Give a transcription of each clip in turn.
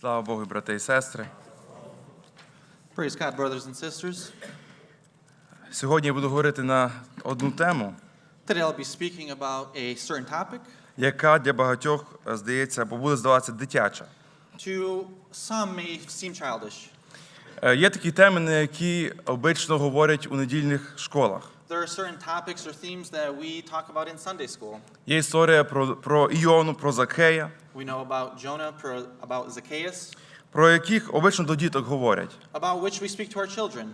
Слава Богу, брати і сестри. Praise God, brothers and sisters. Сьогодні я буду говорити на одну тему, Today I'll be speaking about a certain topic. яка для багатьох е, здається, або буде здаватися дитяча. To some may seem childish. Е, Є такі теми, на які обично говорять у недільних школах. There are certain topics or themes that we talk about in Sunday school. Є історія про, про Іону, про Закея, We know about Jonah, pro- about Zacchaeus, про яких обично до діток говорять. about which we speak to our children.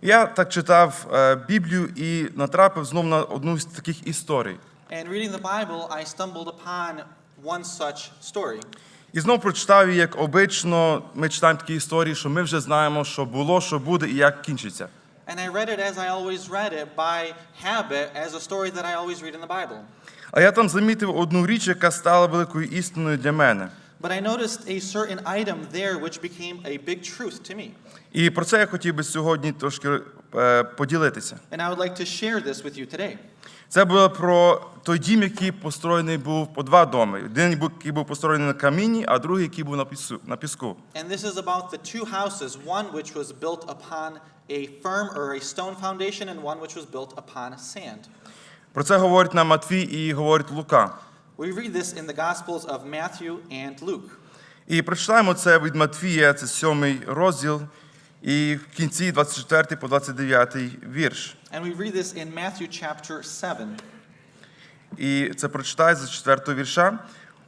Я так читав е, Біблію і натрапив знов на одну з таких історій. And reading the Bible, I stumbled upon one such story. І знов прочитав її, як обично ми читаємо такі історії, що ми вже знаємо, що було, що буде і як кінчиться. And I read it as I always read it by habit as a story that I always read in the Bible. А я там замітив одну річ, яка стала великою істиною для мене. But I noticed a certain item there which became a big truth to me. І про це я хотів би сьогодні трошки е, поділитися. And I would like to share this with you today. Це було про той дім, який построєний був по два доми. Один, який був построєний на камінні, а другий, який був на піску. And this is about the two houses, one which was built upon a firm or a stone foundation, and one which was built upon sand. Про це говорить нам Матвій і говорить Лука. We read this in the Gospels of Matthew and Luke. І прочитаємо це від Матвія, це сьомий розділ, і в кінці 24 по 29 вірш. And we read this in Matthew chapter 7. І це прочитає з 4 вірша.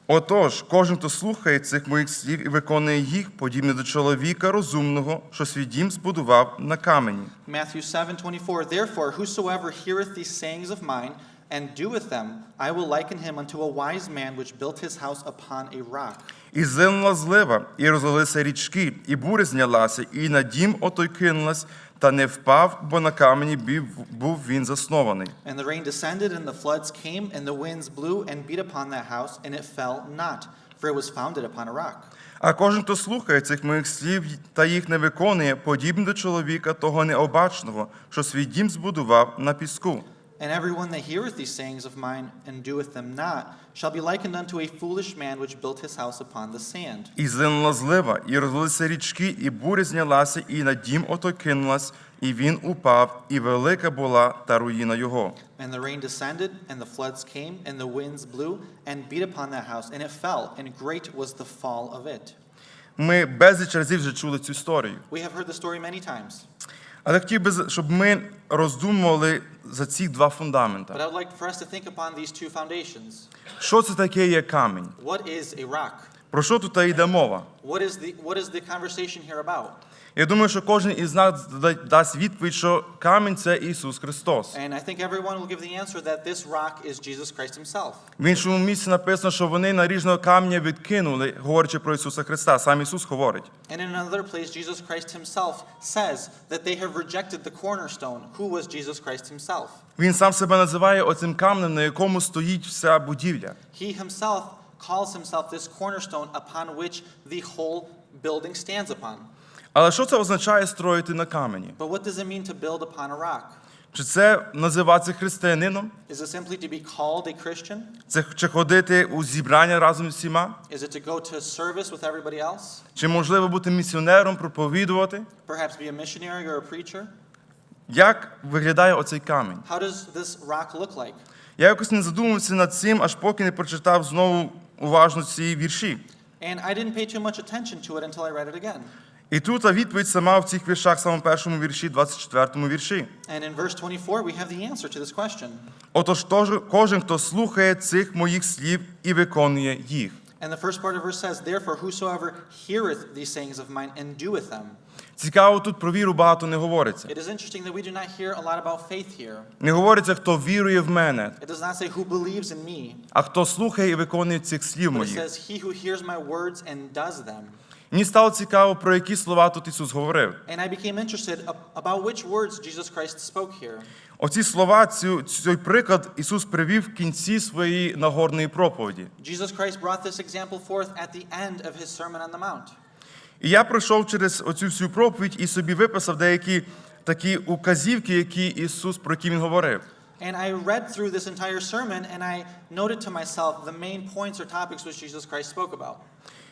Отож, кожен, хто слухає цих моїх слів і виконує їх, подібне до чоловіка розумного, що свій дім збудував на камені. Matthew 7:24 Therefore whosoever heareth these sayings of mine and doeth them I will liken him unto a wise man which built his house upon a rock. І злинула злива, і розлилися річки, і буря знялася, і на дім отой кинулась, та не впав, бо на камені був він заснований. And the rain descended, and the floods came, and the winds blew and beat upon that house, and it fell not, for it was founded upon a rock. А кожен, хто слухає цих моїх слів та їх не виконує, подібний до чоловіка того необачного, що свій дім збудував на піску. And everyone that heareth these sayings of mine and doeth them not shall be likened unto a foolish man which built his house upon the sand. І злинула злива, і розлилися річки, і буря знялася, і на дім ото кинулась, і він упав, і велика була та руїна його. And the rain descended, and the floods came, and the winds blew and beat upon that house, and it fell, and great was the fall of it. Ми безліч разів вже чули цю історію. We have heard the story many times, Але хотів би, щоб ми роздумували за ці два but фундамента. I would like for us to think upon these two foundations. Що це таке є камінь? What is a rock? Про що тут йде мова? What is the, what is the conversation here about? Я думаю, що кожен із нас дасть відповідь, що камінь це Ісус Христос. And I think everyone will give the answer that this rock is Jesus Christ himself. В іншому місці написано, що вони наріжного камня відкинули, говорячи про Ісуса Христа. Сам Ісус говорить. And in another place, Jesus Christ himself says that they have rejected the cornerstone, who was Jesus Christ himself. Він сам себе називає оцим камнем, на якому стоїть вся будівля. He himself calls himself this cornerstone upon which the whole building stands upon. Але що це означає строїти на камені? But what does it mean to build upon a rock? Чи це називатися християнином? Is it simply to be called a Christian? Це чи ходити у зібрання разом з всіма? Is it to go to service with everybody else? Чи можливо бути місіонером, проповідувати? Perhaps be a missionary or a preacher? Як виглядає оцей камінь? How does this rock look like? Я якось не задумався над цим, аж поки не прочитав знову уважно ці вірші. And I didn't pay too much attention to it until I read it again. І тут відповідь сама в цих віршах, самому першому вірші, 24 вірші. And in verse 24, we have the answer to this question. Отож, тож- кожен, хто слухає цих моїх слів і виконує їх. And the first part of verse says, Therefore, whosoever heareth these sayings of mine and doeth them. Цікаво, тут про віру багато не говориться. It is interesting that we do not hear a lot about faith here. Не говориться, хто вірує в мене, It does not say who believes in me, а хто слухає і виконує цих слів but it says he who hears my words and does them. Мені стало цікаво, про які слова тут Ісус говорив. And I became interested about which words Jesus Christ spoke here. Оці слова, цю, цей приклад Ісус привів в кінці своєї нагорної проповіді. Jesus Christ brought this example forth at the end of his Sermon on the Mount. І я пройшов через оцю всю проповідь і собі виписав деякі такі указівки, які Ісус, про які Він говорив. And I read through this entire sermon and I noted to myself the main points or topics which Jesus Christ spoke about.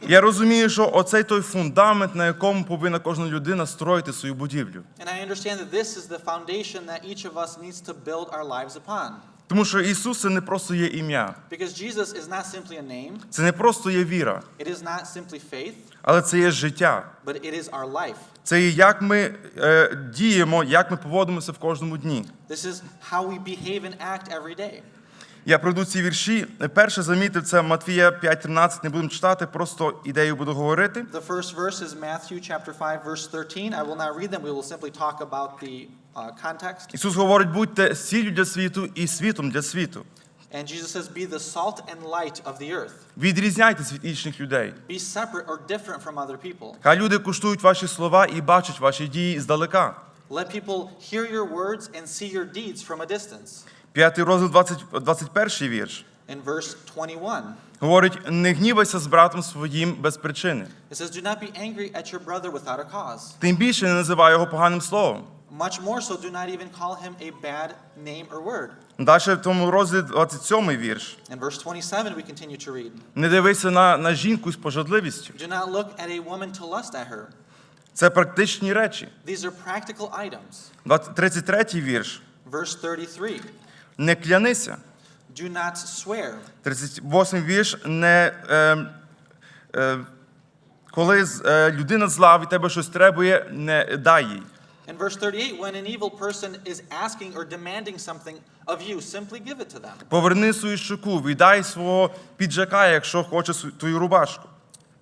Я розумію, що оцей той фундамент, на якому повинна кожна людина строїти свою будівлю. And I understand that this is the foundation that each of us needs to build our lives upon. Тому що Ісус це не просто є ім'я, Because Jesus is not simply a name, це не просто є віра, it is not simply faith, але це є життя. but it is our life. Це є як ми е, діємо, як ми поводимося в кожному дні. This is how we behave and act every day. Я пройду ці вірші. Перше замітив це Матвія 5.13, не будемо читати, просто ідею буду говорити. The first verse is Matthew chapter 5 verse 13. I will not read them. We will simply talk about the uh, context. Ісус говорить, будьте сіллю для світу і світом для світу. And Jesus says, "Be the salt and light of the earth. Відрізняйтесь від інших людей. Be separate or different from other people. Хай люди куштують ваші слова і бачать ваші дії здалека. Let people hear your words and see your deeds from a distance." П'ятий розділ 20, 21 вірш. In verse 21, Говорить, не гнівайся з братом своїм без причини. it says, "Do not be angry at your brother without a cause. Тим більше не називай його поганим словом. Much more so, do not even call him a bad name or word." Далі в тому розділі 27 вірш. In verse 27, we continue to read, Не дивися на, на жінку з пожадливістю. "Do not look at a woman to lust at her." Це практичні речі. These are practical items. 33 вірш. Verse 33, Не клянися. "Do not swear." 38 вірш. Не, е, е, коли е, людина зла від тебе щось требує, не дай їй. In verse 38, when an evil person is asking or demanding something of you, simply give it to them. Поверни свою щоку, віддай свого піджака, якщо хоче твою рубашку.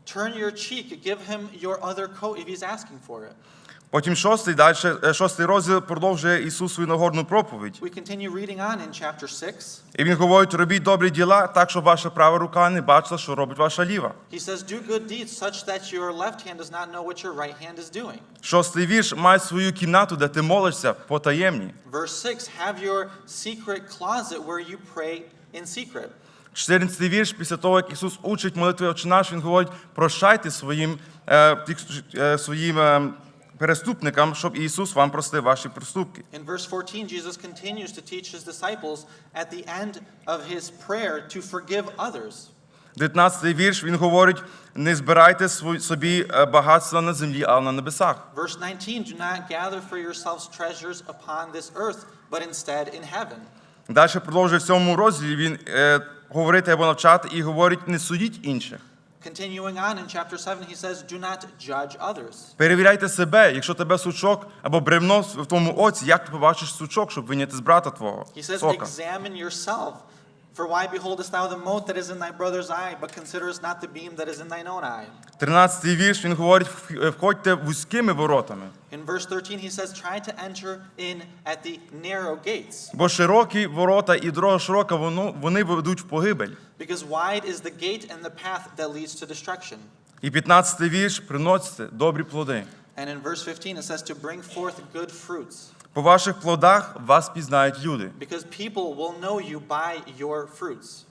Turn your cheek, give him your other coat if he's asking for it. Потім шостий, далі, е, шостий розділ продовжує Ісус свою Нагорну проповідь. We continue reading on in chapter 6. І він говорить, робіть добрі діла, так, щоб ваша права рука не бачила, що робить ваша ліва. He says, Do good deeds such that your left hand does not know what your right hand is doing. Шостий вірш, май свою кімнату, де ти молишся потаємні. Verse 6, have your secret closet where you pray in secret. 14 вірш, після того, як Ісус учить молитви «Отче наш, Він говорить, прощайте своїм, е, е, своїм е, переступникам, щоб Ісус вам простив ваші проступки. In verse 14, Jesus continues to teach his disciples at the end of his prayer to forgive others. 19 вірш, Він говорить, не збирайте собі е, багатства на землі, а на небесах. Verse 19, do not gather for yourselves treasures upon this earth, but instead in heaven. Далі продовжує в цьому розділі, Він е, говорити або навчати і говорить, не судіть інших. Continuing on in chapter 7, he says, Do not judge others. Перевіряйте себе, якщо тебе сучок або бревно в тому оці, як ти побачиш сучок, щоб виняти з брата твого. He says, сока. Examine yourself. For why beholdest thou the mote that is in thy brother's eye, but considerest not the beam that is in thine own eye? 13 вірш, він говорить, входьте вузькими воротами, In verse 13, he says, Try to enter in at the narrow gates, бо широкі ворота і дорога широка, воно, вони ведуть в погибель. because wide is the gate and the path that leads to destruction. І 15 вірш, приносите добрі плоди. And in verse 15, it says to bring forth good fruits, По ваших плодах вас пізнають люди. because people will know you by your fruits.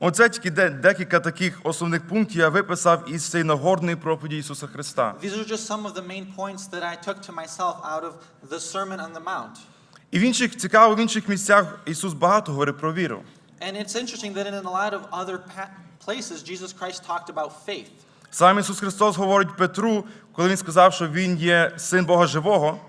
Оце тільки декілька таких основних пунктів я виписав із цієї нагорної проповіді Ісуса Христа. These are just some of the main points that I took to myself out of the Sermon on the Mount. І в інших цікаво, в інших місцях Ісус багато говорить про віру. And it's interesting that in a lot of other places, Jesus Christ talked about faith. Сам Ісус Христос говорить Петру, коли Він сказав, що Він є син Бога живого.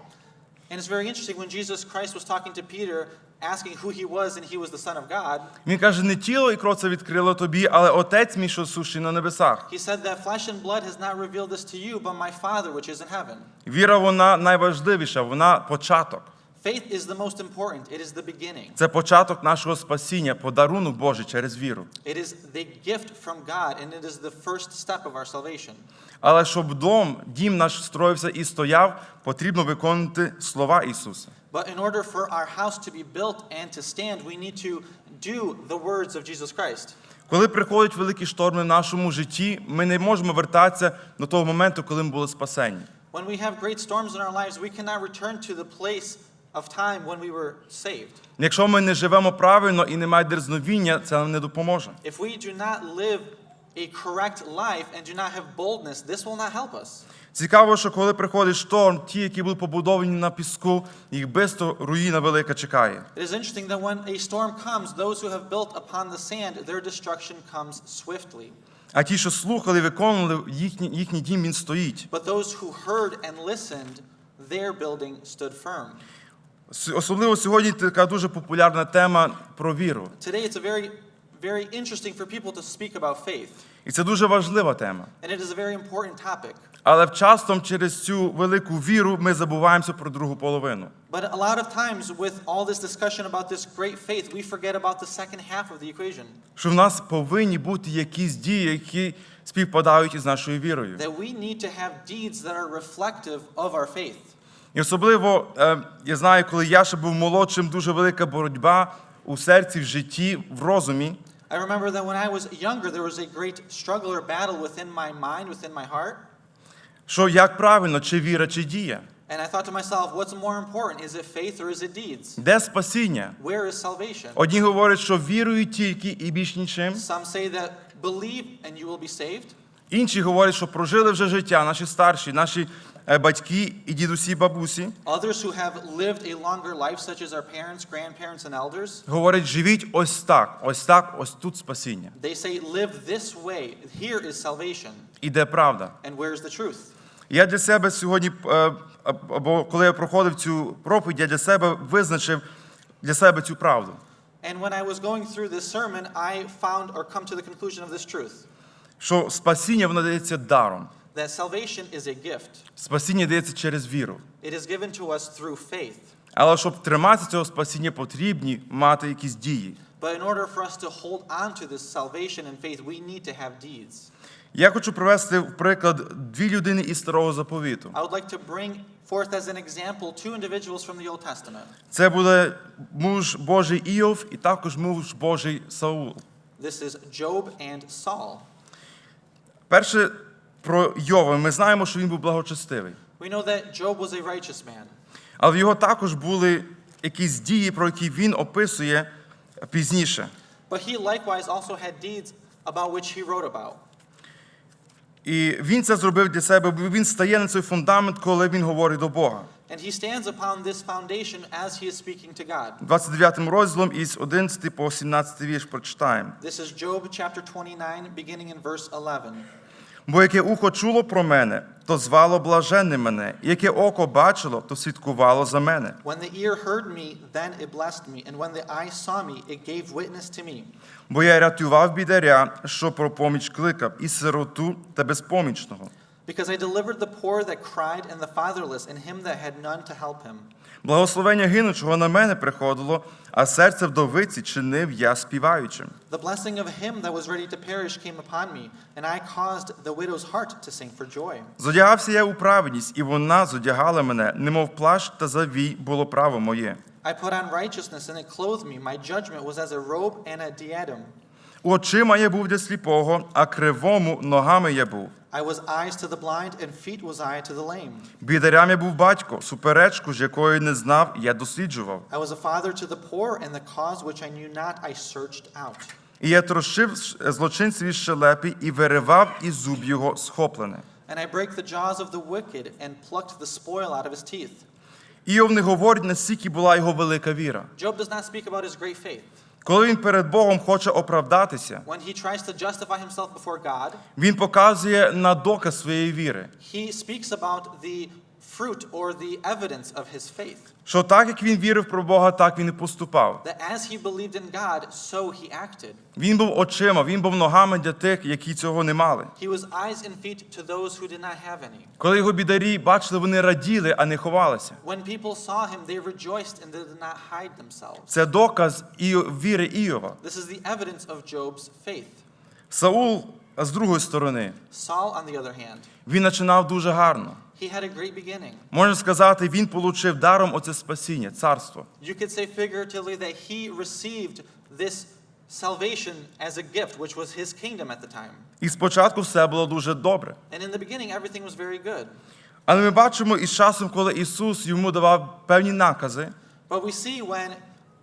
And it's very interesting when Jesus Christ was talking to Peter, asking who he was, and he was the Son of God. Він каже, не тіло і кров це відкрило тобі, але Отець мій, що сущий на небесах. He said that flesh and blood has not revealed this to you, but my Father which is in heaven. Віра, вона найважливіша, вона початок. Faith is the most important. It is the beginning. Це початок нашого спасіння, подарунок Божий через віру. It is the gift from God, and it is the first step of our salvation. Але щоб дом, дім наш строївся і стояв, потрібно виконувати слова Ісуса. But in order for our house to be built and to stand, we need to do the words of Jesus Christ. Коли приходять великі шторми в нашому житті, ми не можемо вертатися до того моменту, коли ми були спасені. When we have great storms in our lives, we cannot return to the place of time when we were saved. Якщо ми не живемо правильно і немає дерзновіння, це нам не допоможе. If we do not live a correct life and do not have boldness, this will not help us. Цікаво, що коли приходить шторм, ті, які були побудовані на піску, їх бисто руїна велика чекає. It is interesting that when a storm comes, those who have built upon the sand, their destruction comes swiftly. А ті, що слухали, виконували, їхній, їхній дім він стоїть. But those who heard and listened, their building stood firm. Особливо сьогодні така дуже популярна тема про віру. Today, it's a very, very interesting for people to speak about faith, І це дуже важлива тема. and it is a very important topic. Але часом через цю велику віру ми забуваємося про другу половину. But a lot of times, with all this discussion about this great faith, we forget about the second half of the equation. Що в нас повинні бути якісь дії, які співпадають із нашою вірою. That we need to have deeds that are reflective of our faith. І особливо е, я знаю, коли я ще був молодшим, дуже велика боротьба у серці, в житті, в розумі. I remember that when I was younger, there was a great struggle or battle within my mind, within my heart. Що як правильно, чи віра, чи дія? And I thought to myself, what's more important? Is it faith or is it deeds? Де спасіння? Where is salvation? Одні говорять, що вірують тільки і більш нічим. Some say that believe and you will be saved. Інші говорять, що прожили вже життя, наші старші, наші е, батьки і дідусі, бабусі. Others who have lived a longer life, such as our parents, grandparents, and elders, Говорять, живіть ось так, ось так, ось тут спасіння. they say, live this way. Here is salvation. І де правда? And where is the truth? Я для себе сьогодні, е, або коли я проходив цю проповідь, я для себе визначив для себе цю правду. And when I was going through this sermon, I found or come to the conclusion of this truth Що спасіння воно дається даром. That salvation is a gift. Спасіння дається через віру. It is given to us through faith. Але щоб триматися цього спасіння, потрібні мати якісь дії. But in order for us to hold on to this salvation and faith, we need to have deeds. Я хочу привести в приклад дві людини із старого заповіту. I would like to bring forth as an example two individuals from the Old Testament. Це буде муж Божий Іов і також муж Божий Саул. This is Job and Saul. Перше про Йова. Ми знаємо, що він був благочестивий. We know that Job was a righteous man, Але в його також були якісь дії, про які він описує пізніше. but he likewise also had deeds about which he wrote about. І він це зробив для себе, бо він стає на цей фундамент, коли він говорить до Бога. And he stands upon this foundation as he is speaking to God. 29 розділом із 11 по 17 вірш прочитаємо. This is Job chapter 29, beginning in verse 11. Бо яке ухо чуло про мене, то звало блаженним мене, яке око бачило, то свідкувало за мене. When the ear heard me, then it blessed me, and when the eye saw me, it gave witness to me. Бо я рятував бідаря, що про поміч кликав, і сироту та безпомічного. Because I delivered the poor that cried, and the fatherless, and him that had none to help him. Благословення гинучого на мене приходило, а серце вдовиці чинив я співаючим. The blessing of him that was ready to perish came upon me, and I caused the widow's heart to sing for joy. Зодягався я у праведність, і вона зодягала мене, немов плащ та завій було право моє. I put on righteousness, and it clothed me. My judgment was as a robe and a diadem. Очима я був для сліпого, а кривому ногами я був. I was eyes to the blind, and feet was I to the lame. Бідарям я був батько, суперечку, ж якої не знав, я досліджував. I was a father to the poor, and the cause which I knew not I searched out. І я трощив злочинцеві щелепі і виривав із зуб його схоплене. And I break the jaws of the wicked, and plucked the spoil out of his teeth. Іов не говорить, наскільки була його велика віра. Job does not speak about his great faith. Коли він перед Богом хоче оправдатися, When he tries to justify himself before God, він показує на доказ своєї віри, he speaks about the fruit or the evidence of his faith. що так як він вірив про Бога, так він і поступав. That as he believed in God, so he acted. Він був очима, він був ногами для тих, які цього не мали. He was eyes and feet to those who did not have any. Коли його бідарі бачили, вони раділи, а не ховалися. When people saw him, they rejoiced and they did not hide themselves. Це доказ Іо- віри Іова. This is the evidence of Job's faith. Саул, а з другої сторони, Saul, on the other hand, він починав дуже гарно. he had a great beginning. Можна сказати, він отримав даром оце спасіння, царство. You could say figuratively that he received this salvation as a gift, which was his kingdom at the time. І спочатку все було дуже добре. And in the beginning, everything was very good. Але ми бачимо із часом, коли Ісус йому давав певні накази, But we see when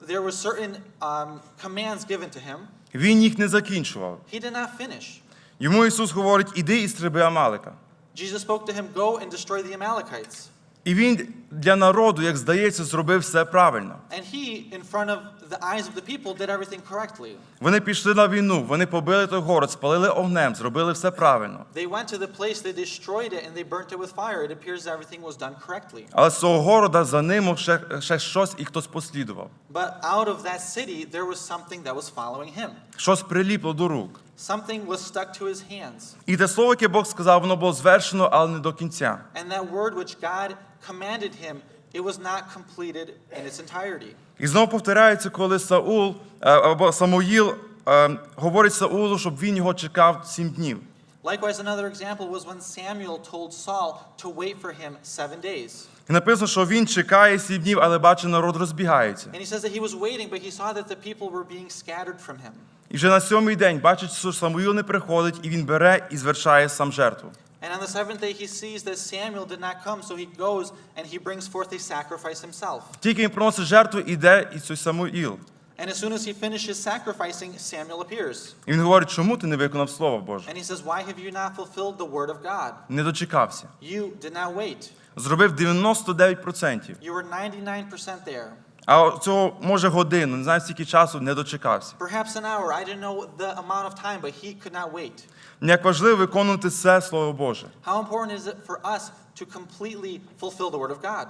there were certain um, commands given to him, він їх не закінчував. he did not finish. Йому Ісус говорить, іди і стриби Амалика. Jesus spoke to him, Go and destroy the Amalekites. І він для народу, як здається, зробив все правильно. And he, in front of the eyes of the people, did everything correctly. Вони пішли на війну, вони побили той город, спалили огнем, зробили все правильно. They went to the place, they destroyed it, and they burnt it with fire. It appears everything was done correctly. Але з цього города за ним ще, ще щось і хтось послідував. But out of that city, there was something that was following him. Щось приліпло до рук. Something was stuck to his hands. І те слово, яке Бог сказав, воно було звершено, але не до кінця. And that word which God commanded him, it was not completed in its entirety. І знову повторяється, коли Саул е, або Самуїл е, говорить Саулу, щоб він його чекав сім днів. Likewise, another example was when Samuel told Saul to wait for him seven days. І написано, що він чекає сім днів, але бачить, народ розбігається. And he says that he was waiting, but he saw that the people were being scattered from him. І вже на сьомий день бачить, що Самуїл не приходить, і він бере і звершає сам жертву. And on the seventh day, he sees that Samuel did not come, so he goes and he brings forth a sacrifice himself. Тільки він приносить жертву, іде і цей Самуїл. And as soon as he finishes sacrificing, Samuel appears. І він говорить, чому ти не виконав слово Боже? And he says, Why have you not fulfilled the word of God? Не дочекався. You did not wait. Зробив 99%. You were 99% there. А цього може годину, не знаю скільки часу, не дочекався. Perhaps an hour. I didn't know the amount of time, but he could not wait. Як важливо виконувати все Слово Боже. How important is it for us to completely fulfill the word of God?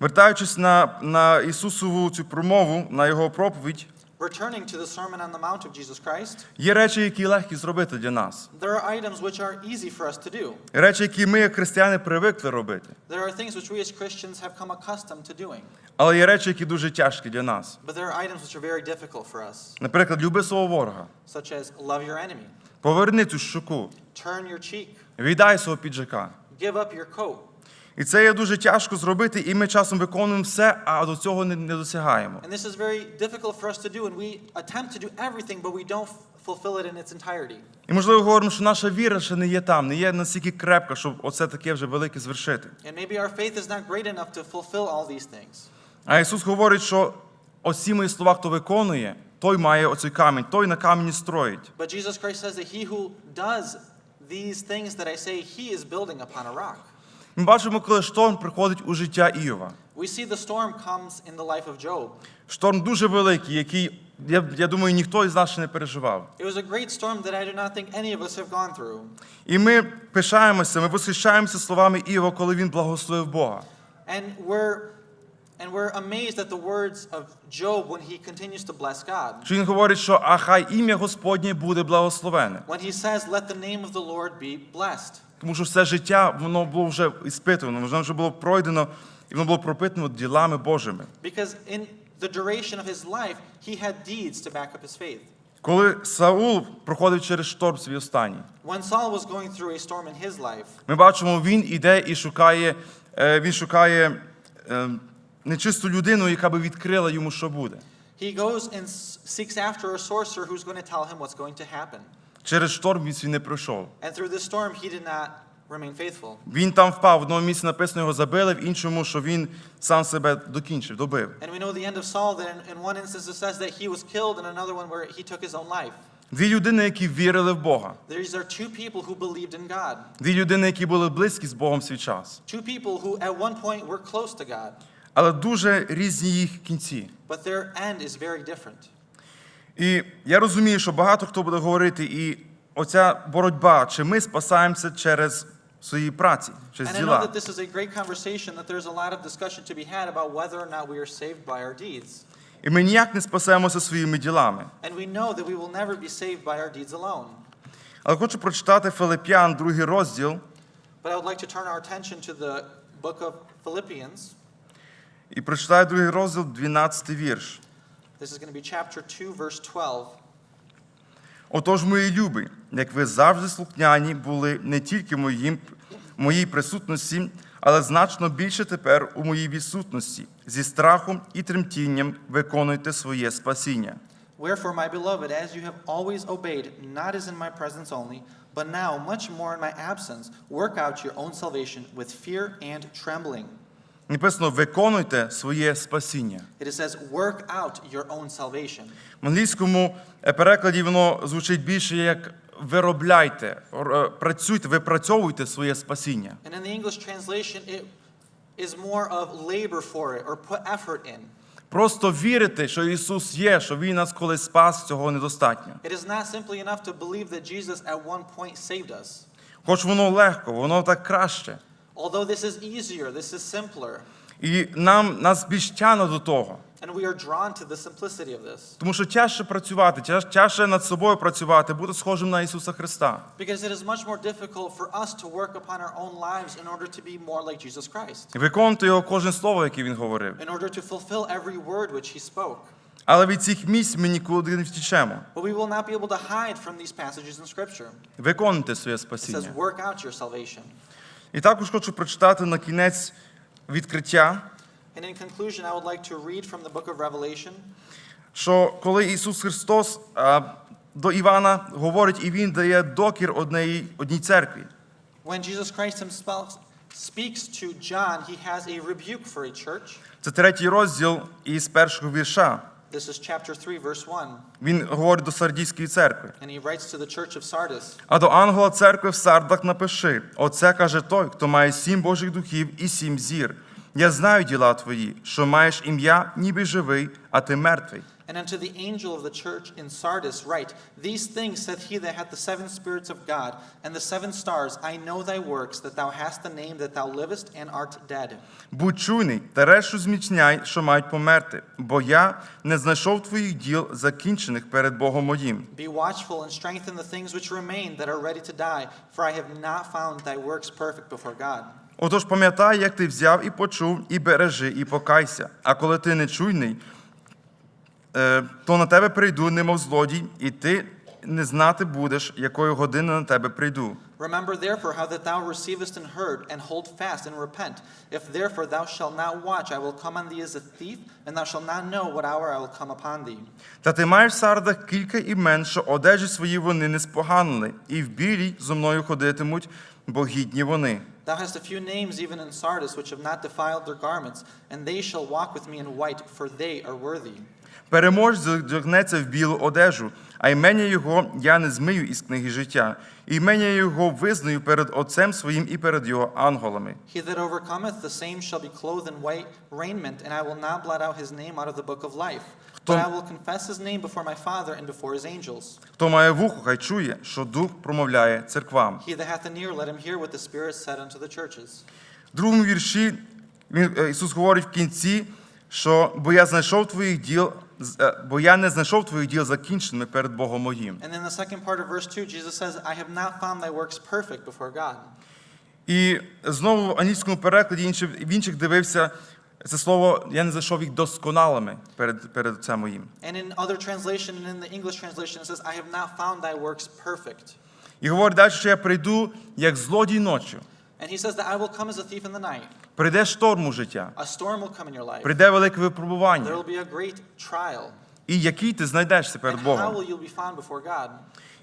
Вертаючись на, на Ісусову цю промову, на його проповідь, Returning to the Sermon on the Mount of Jesus Christ, є речі, які легкі зробити для нас. there are items which are easy for us to do. Речі, які ми, як християни, привикли робити. There are things which we as Christians have come accustomed to doing. Але є речі, які дуже тяжкі для нас. But there are items which are very difficult for us, Наприклад, люби свого ворога, such as love your enemy, поверни цю щуку, turn your cheek, віддай свого піджака. give up your coat. І це є дуже тяжко зробити, і ми часом виконуємо все, а до цього не, не досягаємо. And this is very difficult for us to do, and we attempt to do everything, but we don't fulfill it in its entirety. І можливо говоримо, що наша віра ще не є там, не є настільки крепка, щоб оце таке вже велике звершити. And maybe our faith is not great enough to fulfill all these things. А Ісус говорить, що оці мої слова, хто виконує, той має оцей камінь, той на камені строїть. But Jesus Christ says that he who does these things that I say, he is building upon a rock. Ми бачимо, коли шторм приходить у життя Іова. We see the storm comes in the life of Job. Шторм дуже великий, який, я, я думаю, ніхто із нас ще не переживав. It was a great storm that I do not think any of us have gone through. І ми пишаємося, ми восхищаємося словами Іова, коли він благословив Бога. And we're and we're amazed at the words of Job when he continues to bless God. Що він говорить, що а хай ім'я Господнє буде благословене. When he says, Let the name of the Lord be blessed. Тому що все життя воно було вже іспитувано, воно вже було пройдено і воно було пропитано ділами Божими. Because in the duration of his life, he had deeds to back up his faith. Коли Саул проходив через шторм свій останній, When Saul was going through a storm in his life, ми бачимо, він іде і шукає, е, він шукає е, нечисту людину, яка би відкрила йому, що буде. he goes and seeks after a sorcerer who's going to tell him what's going to happen. Через шторм він свій не пройшов. And through this storm, he did not remain faithful. Він там впав, в одному місці написано, його забили, в іншому, що він сам себе докінчив, добив. And we know the end of Saul that in, in one instance it says that he was killed, and another one where he took his own life. Дві людини, які вірили в Бога. These are two people who believed in God. Дві людини, які були близькі з Богом в свій час. Two people who at one point were close to God, Але дуже різні їх кінці. but their end is very different. І я розумію, що багато хто буде говорити, і оця боротьба, чи ми спасаємося через свої праці, через діла. І ми ніяк не спасаємося своїми ділами. Але хочу прочитати Филип'ян, другий розділ, But I would like to turn our attention to the book of Philippians. і прочитаю другий розділ, 12 вірш. This is going to be chapter 2, verse 12. Отож, мої любі, як ви завжди слухняні були не тільки моїм, моїй присутності, але значно більше тепер у моїй відсутності. Зі страхом і тремтінням виконуйте своє спасіння. Wherefore, my beloved, as you have always obeyed, not as in my presence only, but now much more in my absence, work out your own salvation with fear and trembling. Написано, виконуйте своє спасіння. It says, work out your own salvation. В англійському е, перекладі воно звучить більше як виробляйте, е, працюйте, випрацьовуйте своє спасіння. And in the English translation, it, is more of labor for it or put effort in. Просто вірити, що Ісус є, що Він нас колись спас, цього недостатньо. It is not simply enough to believe that Jesus at one point saved us. Хоч воно легко, воно так краще. Although this is easier, this is simpler, І нам нас більш тяне до того. and we are drawn to the simplicity of this. Тому що тяжче працювати, тяж- тяжче над собою працювати, бути схожим на Ісуса Христа. Because it is much more difficult for us to work upon our own lives in order to be more like Jesus Christ, виконувати його кожне слово, яке він говорив. in order to fulfill every word which he spoke. Але від цих місць ми нікуди не втічемо. But we will not be able to hide from these passages in Scripture. Виконуйте своє It says, work out your salvation. І також хочу прочитати на кінець відкриття, And in conclusion, I would like to read from the book of Revelation, що коли Ісус Христос а, до Івана говорить, і Він дає докір одній, одній церкві. when Jesus Christ himself speaks to John, he has a rebuke for a church. Це третій розділ із першого вірша. This is chapter 3, verse 1. Він говорить до Сардійської церкви. And he writes to the church of Sardis А до ангела церкви в Сардах напиши: Оце каже той, хто має сім Божих духів і сім зір. Я знаю діла твої, що маєш ім'я, ніби живий, а ти мертвий. And unto the angel of the church in Sardis write, These things saith he that hath the seven spirits of God and the seven stars, I know thy works, that thou hast the name that thou livest and art dead. Будь чуйний та решту зміцняй, що мають померти, бо я не знайшов твоїх діл, закінчених перед Богом моїм. Be watchful and strengthen the things which remain that are ready to die, for I have not found thy works perfect before God. Отож пам'ятай, як ти взяв і почув, і бережи, і покайся. А коли ти не чуйний, е, то на тебе прийду, немов злодій, і ти не знати будеш, якої години на тебе прийду. Remember therefore how that thou receivest and heard, and hold fast and repent. If therefore thou shalt not watch, I will come on thee as a thief, and thou shalt not know what hour I will come upon thee. Та ти маєш в сардах кілька імен, що одежі свої вони не споганили, і в білій зо мною ходитимуть, бо гідні вони. Thou hast a few names even in Sardis which have not defiled their garments, and they shall walk with me in white, for they are worthy. Переможець одягнеться в білу одежу, а імення його я не змию із книги життя. І імення його визнаю перед Отцем своїм і перед його ангелами. He that overcometh, the same shall be clothed in white raiment, and I will not blot out his name out of the book of life. But I will confess his name before my Father and before his angels. Хто має вухо, хай чує, що дух промовляє церквам. He that hath an ear, let him hear what the Spirit said unto the churches. В другому вірші він, е, Ісус говорить в кінці, що бо я знайшов твоїх діл, е, бо я не знайшов твоїх діл закінченими перед Богом моїм. And in the second part of verse 2, Jesus says, I have not found thy works perfect before God. І знову в англійському перекладі в інших дивився це слово, я не знайшов їх досконалими перед, перед Отцем моїм. And in other translation, and in the English translation, it says, I have not found thy works perfect. І говорить далі, що я прийду як злодій ночі. And he says that I will come as a thief in the night. Прийде шторм у життя, A storm will come in your life. прийде велике There випробування. will be a great trial. І який ти перед how Богом.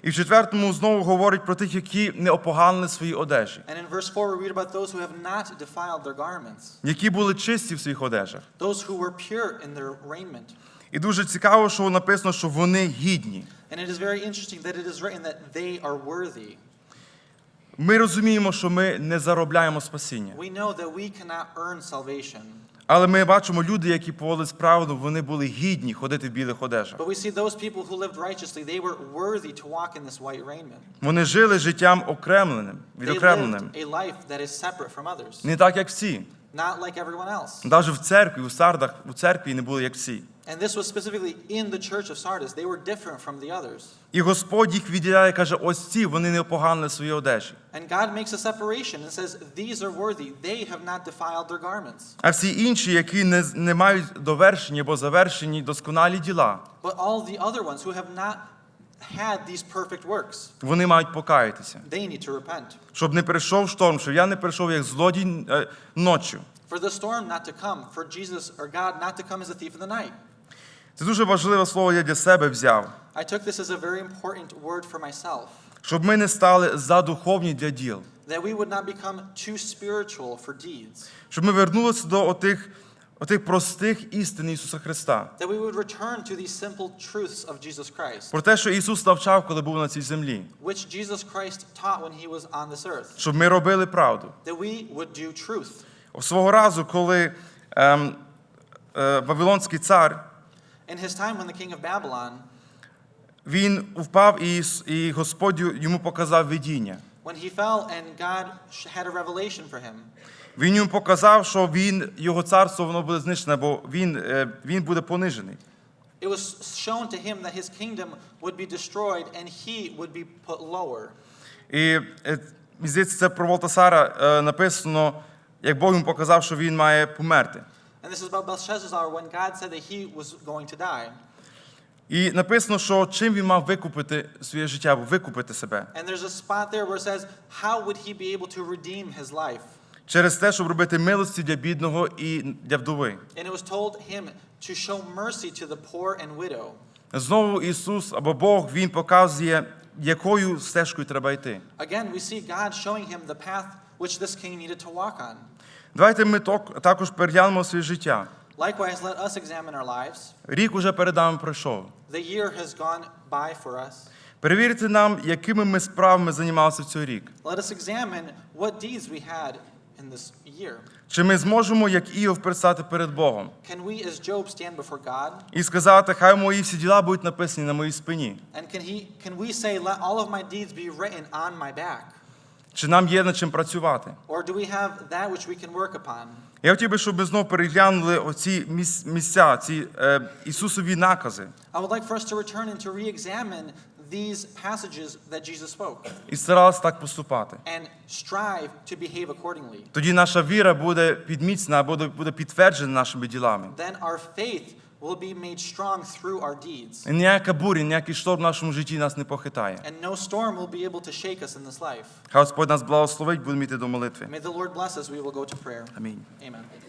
І в четвертому знову говорить про тих, які не опоганили свої одежі, And in verse 4, we read about those who have not defiled their garments, які були чисті в своїх одежах. those who were pure in their raiment. І дуже цікаво, що написано, що вони гідні. And it is very interesting that it is written that they are worthy. Ми розуміємо, що ми не заробляємо спасіння. We know that we cannot earn salvation, Але ми бачимо люди, які поводились правду, вони були гідні ходити в білих одежах. Вони жили життям окремленим, відокремленим. Не так, як всі. Навіть в церкві, у сардах, у церкві не були як всі. And this was specifically in the church of Sardis. They were different from the others. І Господь їх відділяє, каже, ось ці, вони не опоганили свої одежі. And God makes a separation and says, These are worthy. They have not defiled their garments. А всі інші, які не, не мають довершені або завершені досконалі діла, But all the other ones who have not had these perfect works, вони мають покаятися. they need to repent. Щоб не прийшов шторм, щоб я не прийшов як злодій е, ночі. For the storm not to come, for Jesus or God not to come as a thief in the night. Це дуже важливе слово я для себе взяв. I took this as a very important word for myself, Щоб ми не стали задуховні для діл. that we would not become too spiritual for deeds, Щоб ми вернулися до отих, отих простих істин Ісуса Христа. that we would return to these simple truths of Jesus Christ, Про те, що Ісус навчав, коли був на цій землі. which Jesus Christ taught when he was on this earth, Щоб ми робили правду. that we would do truth. Свого разу, коли ем, е, Вавилонський цар In his time when the king of Babylon, він впав, і, і Господь йому показав видіння. when he fell and God had a revelation for him, Він йому показав, що він, його царство воно буде знищене, бо він, е, він буде понижений. it was shown to him that his kingdom would be destroyed and he would be put lower. І е, здається, це про Валтасара е, написано, як Бог йому показав, що він має померти. And this is about Belshazzar when God said that he was going to die. І написано, що чим він мав викупити своє життя, або викупити себе. And there's a spot there where it says, How would he be able to redeem his life? Через те, щоб робити милості для бідного і для вдови. And it was told him to show mercy to the poor and widow. Знову Ісус або Бог Він показує, якою стежкою треба йти. Again, we see God showing him the path which this king needed to walk on. Давайте ми також переглянемо своє життя. Likewise, let us examine our lives. Рік уже перед нами пройшов. The year has gone by for us. Перевірте нам, якими ми справами займалися в цей рік. Let us examine what deeds we had in this year. Чи ми зможемо, як Іов, предстати перед Богом Can we, as Job, stand before God? і сказати, хай мої всі діла будуть написані на моїй спині? And can, he, can we say, Let all of my deeds be written on my back? Чи нам є над чим працювати? Or do we have that which we can work upon? Я хотів би, щоб ми знову переглянули оці місця, ці е, Ісусові накази. I would like for us to return and to re examine these passages that Jesus spoke І старалися так поступати. and strive to behave accordingly. Тоді наша віра буде підміцна, буде, буде підтверджена нашими ділами. Then our faith will be made strong through our deeds. І ніяка буря, ніякий шторм в нашому житті нас не похитає. And no storm will be able to shake us in this life. Хай Господь нас благословить, будемо йти до молитви. May the Lord bless us. We will go to prayer. Амінь. Amen.